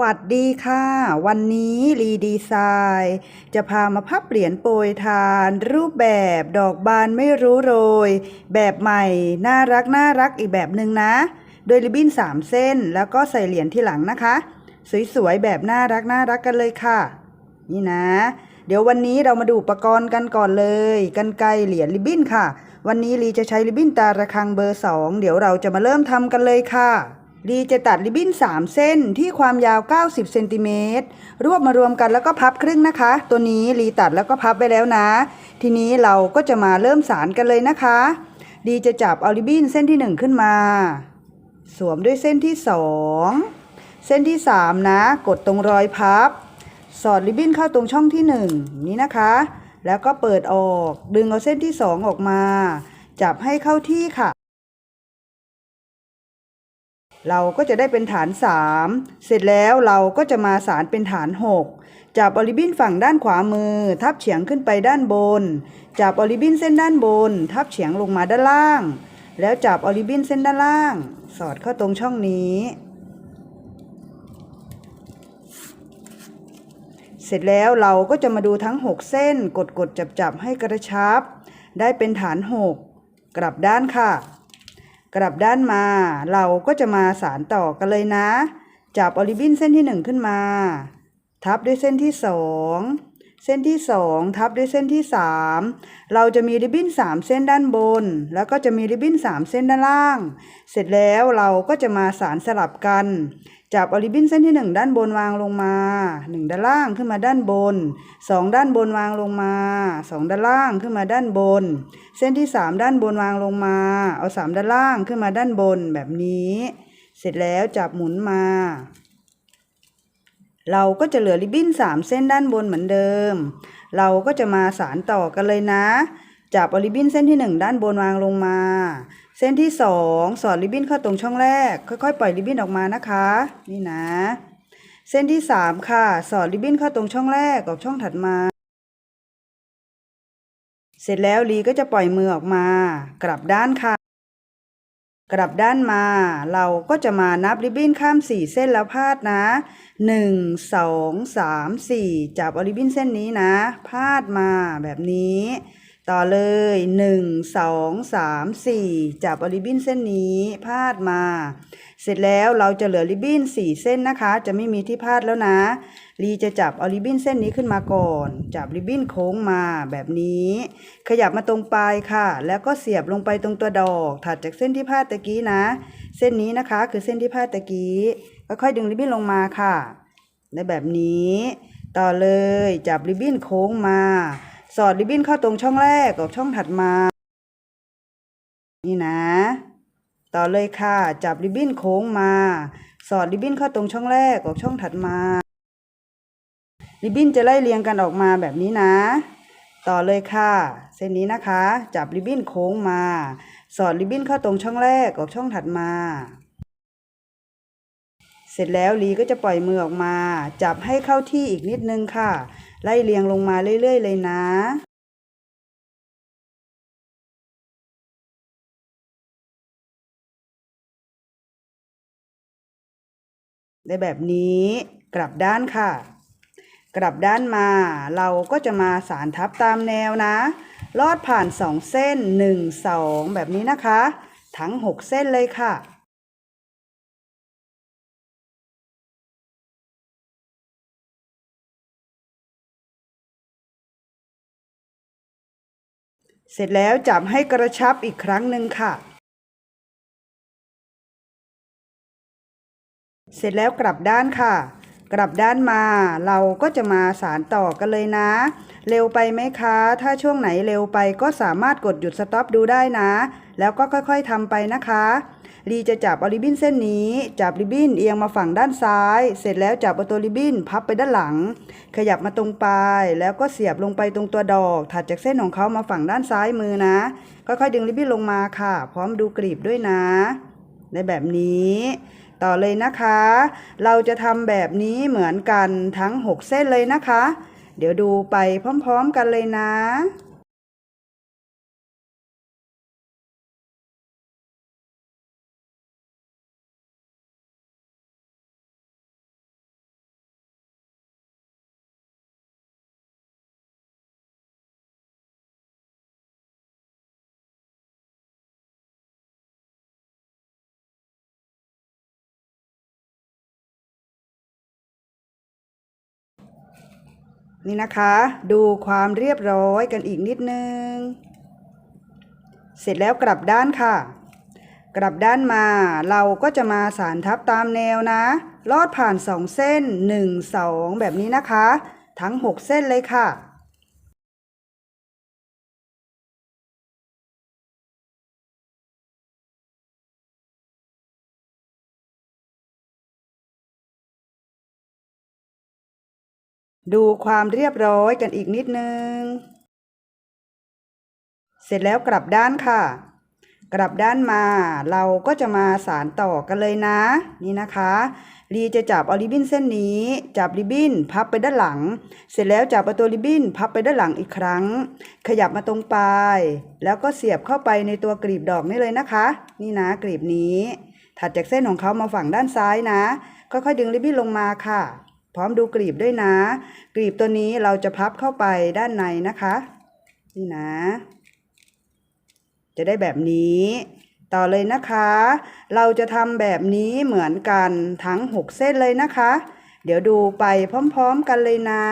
วัสดีค่ะ วันนี้รีดีไซน์จะพามาพับเหรียญโปรยทาน รูปแบบดอกบานไม่รู้โรย แบบใหม่ น่ารักน่ารักอีกแบบหนึ่งนะ โดยริบบิ้น 3 เส้น แล้วก็ใส่เหรียญที่หลังนะคะ สวยๆ แบบน่ารักน่ารักกันเลยค่ะ นี่นะ เดี๋ยววันนี้เรามาดูอุปกรณ์กันก่อนเลยกันไกรเหรียญริบบิ้นค่ะ วันนี้ลีจะใช้ริบบิ้นตาระคังเบอร์ 2 เดี๋ยวเราจะมาเริ่มทำกันเลยค่ะ ลีจะตัดริบบิ้น 3 เส้นที่ความยาว 90เซนติเมตรรวบมารวมกันแล้วก็พับครึ่งนะคะ ตัวนี้ลีตัดแล้วก็พับไปแล้วนะ ทีนี้เราก็จะมาเริ่มสารกันเลยนะคะลีจะจับเอาริบบิ้นเส้นที่ 1 ขึ้นมา สวมด้วยเส้นที่ 2 เส้นที่ 3 นะ กดตรงรอยพับ สอดริบบิ้นเข้าตรงช่องที่ 1 นี้นะคะ แล้วก็เปิดออกดึงเอาเส้นที่ 2 ออกมา จับให้เข้าที่ค่ะ เราก็จะได้เป็นฐาน 3 เสร็จแล้วเราก็จะมาสารเป็นฐาน 6 จับออริบินฝั่งด้านขวามือ ทับเฉียงขึ้นไปด้านบน จับออริบินเส้นด้านบน ทับเฉียงลงมาด้านล่าง แล้วจับออริบินเส้นด้านล่าง สอดเข้าตรงช่องนี้ เสร็จแล้วเราก็จะมาดูทั้ง 6 เส้น กดกดจับจับให้กระชับ ได้เป็นฐาน 6 กลับด้านค่ะ กลับด้านมาเราก็จะมาสารต่อกันเลยนะ จับออริบินเส้นที่ 1 ขึ้นมา ทับด้วยเส้นที่ 2 เส้นที่ 2 ทับด้วยเส้นที่ 3 เราจะมีริบบิ้น 3 เส้นด้านบน แล้วก็จะมีริบบิ้น 3 เส้นด้านล่าง เสร็จแล้วเราก็จะมาสารสลับกัน จับออริบบิ้นเส้นที่ 1 ด้านบนวางลงมา 1 ด้านล่างขึ้นมาด้านบน 2 ด้านบนวางลงมา 2 ด้านล่างขึ้นมาด้านบน เส้นที่ 3 ด้านบนวางลงมา เอา 3 ด้านล่างขึ้นมาด้านบนแบบนี้ เสร็จแล้วจับหมุนมา เราก็จะเหลือริบบิ้น 3 เส้นด้านบนเหมือนเดิม เราก็จะมาสารต่อกันเลยนะ จับริบบิ้นเส้นที่ 1 ด้านบนวางลงมา เส้นที่ 2 สอดริบบิ้นเข้าตรงช่องแรก ค่อยๆ ปล่อยริบบิ้นออกมานะคะ นี่นะ เส้นที่ 3 ค่ะ สอดริบบิ้นเข้าตรงช่องแรกออกช่องถัดมา เสร็จแล้วลีก็จะปล่อยมือออกมา กลับด้านค่ะ กลับด้านมาเราก็จะมานับริบบิ้นข้าม 4 เส้นแล้วพาดนะ 1 2 3 4 จับออริบบิ้นเส้นนี้นะ พาดมาแบบนี้ ต่อเลย 1 2 3 4 จับออริบบิ้นเส้นนี้ พาดมา เสร็จแล้วเราจะเหลือริบบิ้น 4 เส้นนะคะ จะไม่มีที่พาดแล้วนะ ลีจะจับเอาริบบิ้นเส้นนี้ขึ้นมาก่อน จับริบบิ้นโค้งมาแบบนี้ ขยับมาตรงปลายค่ะ แล้วก็เสียบลงไปตรงตัวดอก ถัดจากเส้นที่พาดตะกี้นะ เส้นนี้นะคะคือเส้นที่พาดตะกี้ค่อยๆดึงริบบิ้นลงมาค่ะในแบบนี้ ต่อเลยจับริบบิ้นโค้งมา สอดริบบิ้นเข้าตรงช่องแรกกับช่องถัดมา นี่นะ ต่อเลยค่ะ จับริบบิ้นโค้งมา สอดริบบิ้นเข้าตรงช่องแรกกับช่องถัดมา ริบบิ้นจะไล่เรียงกันออกมาแบบนี้นะ ต่อเลยค่ะ เส้นนี้นะคะ จับริบบิ้นโค้งมา สอดริบบิ้นเข้าตรงช่องแรกกับช่องถัดมา เสร็จแล้วลีก็จะปล่อยมือออกมา จับให้เข้าที่อีกนิดนึงค่ะ ไล่เรียงลงมาเรื่อยๆ เลยนะได้แบบนี้กลับด้านค่ะ กลับด้านมา เราก็จะมาสารทับตามแนวนะ ลอดผ่าน2เส้น1 2แบบนี้นะคะ ทั้ง6เส้นเลยค่ะเสร็จแล้วจับให้กระชับอีกครั้งหนึ่งค่ะ เสร็จแล้วกลับด้านค่ะ กลับด้านมาเราก็จะมาสารต่อกันเลยนะ เร็วไปไหมคะ ถ้าช่วงไหนเร็วไปก็สามารถกดหยุดสต็อปดูได้นะ แล้วก็ค่อยๆทำไปนะคะลีจะจับอริบบิ้นเส้นนี้ จับริบบิ้นเอียงมาฝั่งด้านซ้าย เสร็จแล้วจับเอาตัวริบบิ้นพับไปด้านหลัง ขยับมาตรงปลาย แล้วก็เสียบลงไปตรงตัวดอก ถัดจากเส้นของเขามาฝั่งด้านซ้ายมือนะ ค่อยๆดึงริบบิ้นลงมาค่ะ พร้อมดูกรีบด้วยนะ ในแบบนี้ ต่อเลยนะคะ เราจะทำแบบนี้เหมือนกันทั้ง 6 เส้นเลยนะคะ เดี๋ยวดูไปพร้อมๆกันเลยนะ นี่นะคะ ดูความเรียบร้อยกันอีกนิดนึง เสร็จแล้วกลับด้านค่ะ กลับด้านมาเราก็จะมาสารทับตามแนวนะ ลอดผ่านสองเส้นหนึ่งสองแบบนี้นะคะ ทั้งหกเส้นเลยค่ะ ดูความเรียบร้อยกันอีกนิดนึง เสร็จแล้วกลับด้านค่ะ กลับด้านมาเราก็จะมาสารต่อกันเลยนะ นี่นะคะลีจะจับเอาริบบิ้นเส้นนี้ จับริบบิ้นพับไปด้านหลัง เสร็จแล้วจับเอาตัวริบบิ้นพับไปด้านหลังอีกครั้ง ขยับมาตรงปลาย แล้วก็เสียบเข้าไปในตัวกลีบดอกนี่เลยนะคะ นี่นะกลีบนี้ ถัดจากเส้นของเขามาฝั่งด้านซ้ายนะ ค่อยๆดึงริบบิ้นลงมาค่ะ พร้อมดูกลีบด้วยนะ กลีบตัวนี้เราจะพับเข้าไปด้านในนะคะ นี่นะ จะได้แบบนี้ ต่อเลยนะคะ เราจะทำแบบนี้เหมือนกันทั้ง 6 เส้นเลยนะคะ เดี๋ยวดูไปพร้อม ๆ กันเลยนะ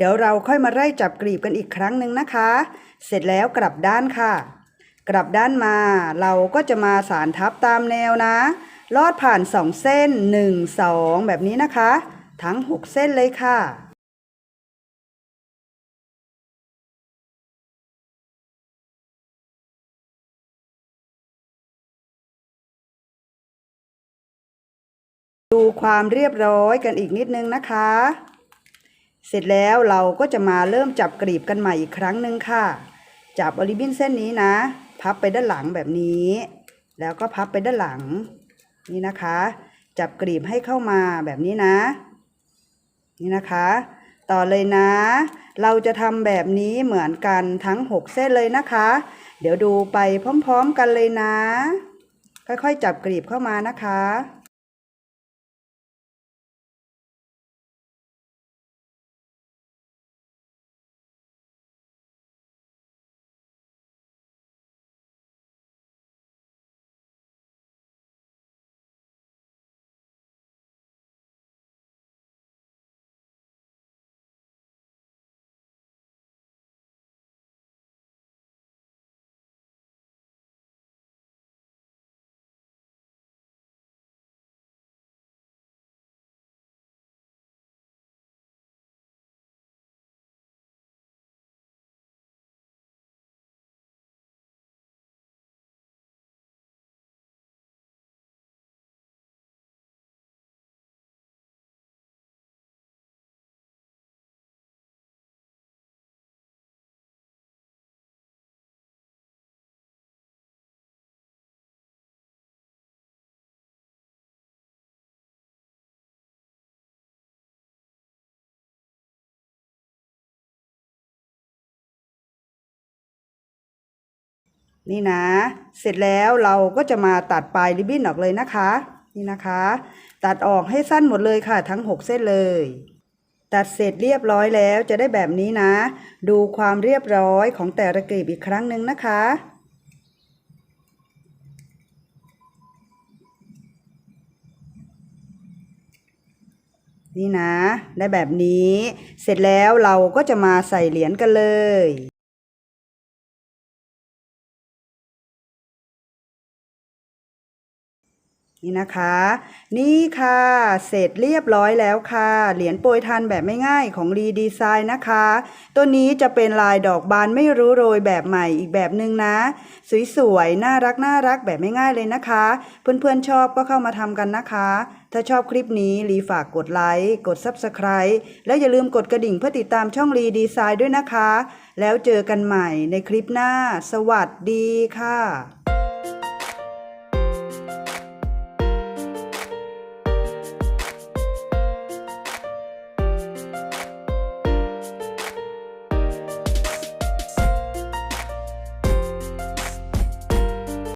เดี๋ยวเราค่อยมาไล่จับกลีบกันอีกครั้งหนึ่งนะคะ เสร็จแล้วกลับด้านค่ะ กลับด้านมาเราก็จะมาสารทับตามแนวนะ ลอดผ่านสองเส้นหนึ่งสองแบบนี้นะคะ ทั้งหกเส้นเลยค่ะดูความเรียบร้อยกันอีกนิดนึงนะคะ เสร็จแล้วเราก็จะมาเริ่มจับกลีบกันใหม่อีกครั้งหนึ่งค่ะ จับอริบินเส้นนี้นะ พับไปด้านหลังแบบนี้ แล้วก็พับไปด้านหลัง นี่นะคะ จับกลีบให้เข้ามาแบบนี้นะ นี่นะคะ ต่อเลยนะ เราจะทำแบบนี้เหมือนกันทั้ง 6 เส้นเลยนะคะ เดี๋ยวดูไปพร้อมๆกันเลยนะ ค่อยๆ จับกลีบเข้ามานะคะ นี่นะ เสร็จแล้วเราก็จะมาตัดปลายริบบิ้นออกเลยนะคะ นี่นะคะ ตัดออกให้สั้นหมดเลยค่ะ ทั้ง 6 เส้นเลย ตัดเสร็จเรียบร้อยแล้วจะได้แบบนี้นะ ดูความเรียบร้อยของแต่ละกลีบอีกครั้งหนึ่งนะคะนี่นะ ได้แบบนี้ เสร็จแล้วเราก็จะมาใส่เหรียญกันเลย นี่นะคะ นี่ค่ะ เสร็จเรียบร้อยแล้วค่ะ เหรียญโปรยทานแบบไม่ง่ายของรีดีไซน์นะคะ ตัวนี้จะเป็นลายดอกบานไม่รู้โรยแบบใหม่อีกแบบหนึ่งนะ สวยๆ น่ารักน่ารักแบบไม่ง่ายเลยนะคะ เพื่อนๆชอบก็เข้ามาทำกันนะคะ ถ้าชอบคลิปนี้รีฝากกดไลค์กด Subscribe แล้วอย่าลืมกดกระดิ่งเพื่อติดตามช่องรีดีไซน์ด้วยนะคะ แล้วเจอกันใหม่ในคลิปหน้า สวัสดีค่ะ